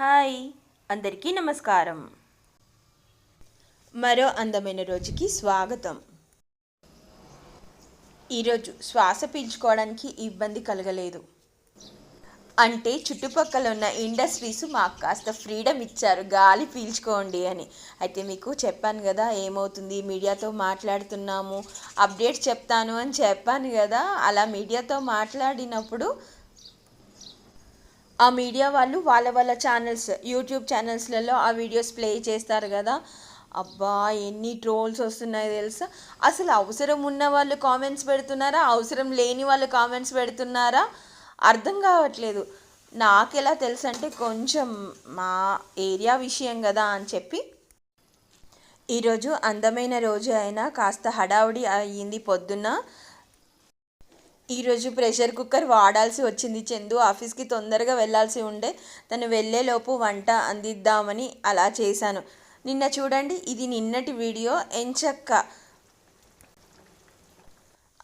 Hi అందరికీ నమస్కారం. మరో అందమైన రోజుకి స్వాగతం. ఈరోజు శ్వాస పీల్చుకోవడానికి ఇబ్బంది కలగలేదు. అంటే చుట్టుపక్కల ఉన్న ఇండస్ట్రీస్ మాకు కాస్త ఫ్రీడమ్ ఇచ్చారు గాలి పీల్చుకోండి అని. అయితే మీకు చెప్పాను కదా ఏమవుతుంది? మీడియాతో మాట్లాడుతున్నాము అప్డేట్ చెప్తాను అని చెప్పాను కదా అలా మీడియాతో మాట్లాడినప్పుడు ఆ మీడియా వాళ్ళు వాళ్ళ వాళ్ళ ఛానల్స్ యూట్యూబ్ ఛానల్స్లలో ఆ వీడియోస్ ప్లే చేస్తారు కదా. అబ్బా ఎన్ని ట్రోల్స్ వస్తున్నాయి తెలుసా? అసలు అవసరం ఉన్న వాళ్ళు కామెంట్స్ పెడుతున్నారా? అవసరం లేని వాళ్ళు కామెంట్స్ పెడుతున్నారా? అర్థం కావట్లేదు. నాకు ఎలా తెలుసు అంటే కొంచెం మా ఏరియా విషయం కదా అని చెప్పి. ఈరోజు అందమైన రోజు అయినా కాస్త హడావుడి అయ్యింది పొద్దున్న. ఈరోజు ప్రెషర్ కుక్కర్ వాడాల్సి వచ్చింది. చందు ఆఫీస్కి తొందరగా వెళ్ళాల్సి ఉండే తను వెళ్ళేలోపు వంట అందిద్దామని అలా చేశాను. నిన్న చూడండి ఇది నిన్నటి వీడియో. ఎంచక్క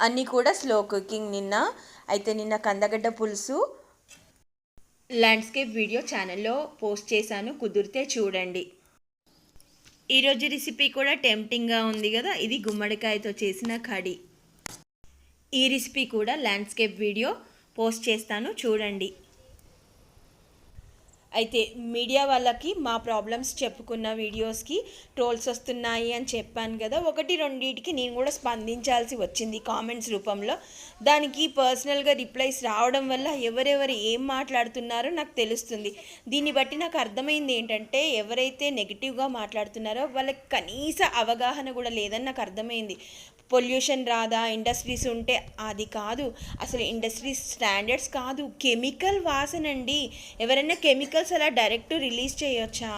అన్నీ కూడా స్లో కుకింగ్ నిన్న. అయితే నిన్న కందగడ్డ పులుసు ల్యాండ్స్కేప్ వీడియో ఛానల్లో పోస్ట్ చేశాను. కుదిరితే చూడండి. ఈరోజు రెసిపీ కూడా టెంప్టింగ్గా ఉంది కదా? ఇది గుమ్మడికాయతో చేసిన కడి ఈ రెసిపీ కూడా ల్యాండ్స్కేప్ వీడియో పోస్ట్ చేస్తాను చూడండి. అయితే మీడియా వాళ్ళకి మా ప్రాబ్లమ్స్ చెప్పుకున్న వీడియోస్కి ట్రోల్స్ వస్తున్నాయి అని చెప్పాను కదా ఒకటి రెండింటికి నేను కూడా స్పందించాల్సి వచ్చింది కామెంట్స్ రూపంలో. దానికి పర్సనల్గా రిప్లైస్ రావడం వల్ల ఎవరెవరు ఏం మాట్లాడుతున్నారో నాకు తెలుస్తుంది. దీన్ని బట్టి నాకు అర్థమైంది ఏంటంటే ఎవరైతే నెగిటివ్గా మాట్లాడుతున్నారో వాళ్ళకి కనీస అవగాహన కూడా లేదని నాకు అర్థమైంది. పొల్యూషన్ రాదా ఇండస్ట్రీస్ ఉంటే అది కాదు. అసలు ఇండస్ట్రీస్ స్టాండర్డ్స్ కాదు. కెమికల్ వాసన అండి ఎవరైనా కెమికల్స్ అలా డైరెక్ట్ రిలీజ్ చేయొచ్చా?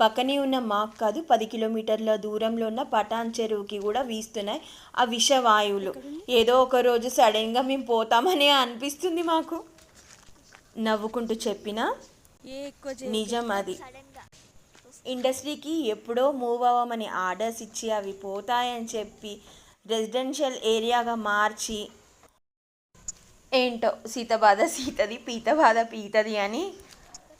పక్కనే ఉన్న మాక్ కాదు పది కిలోమీటర్ల దూరంలో ఉన్న పటాన్ చెరువుకి కూడా వీస్తున్నాయి ఆ విషవాయువులు. ఏదో ఒక రోజు సడన్గా మేము పోతామని అనిపిస్తుంది మాకు. నవ్వుకుంటూ చెప్పిన నిజం అది ఇండస్ట్రీకి ఎప్పుడో మూవ్ అవ్వమని ఆర్డర్స్ ఇచ్చి అవి పోతాయని చెప్పి రెసిడెన్షియల్ ఏరియాగా మార్చి ఏంటో సీత బాధ సీతది పీత బాధ పీతది అని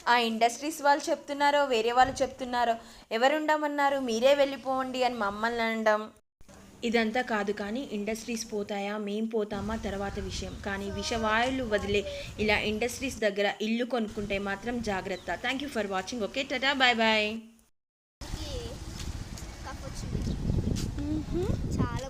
ఆ ఇండస్ట్రీస్ వాళ్ళు చెప్తున్నారో వేరే వాళ్ళు చెప్తున్నారో ఎవరు ఉండమన్నారు మీరే వెళ్ళిపోండి అని మమ్మల్ని అనడం. ఇదంతా కాదు కానీ ఇండస్ట్రీస్ పోతాయా మేం పోతామా తర్వాత విషయం. కానీ విషవాయులు వదిలే ఇలా ఇండస్ట్రీస్ దగ్గర ఇల్లు కొనుక్కుంటే మాత్రం జాగ్రత్త. Thank you for watching okay tata bye bye చాలా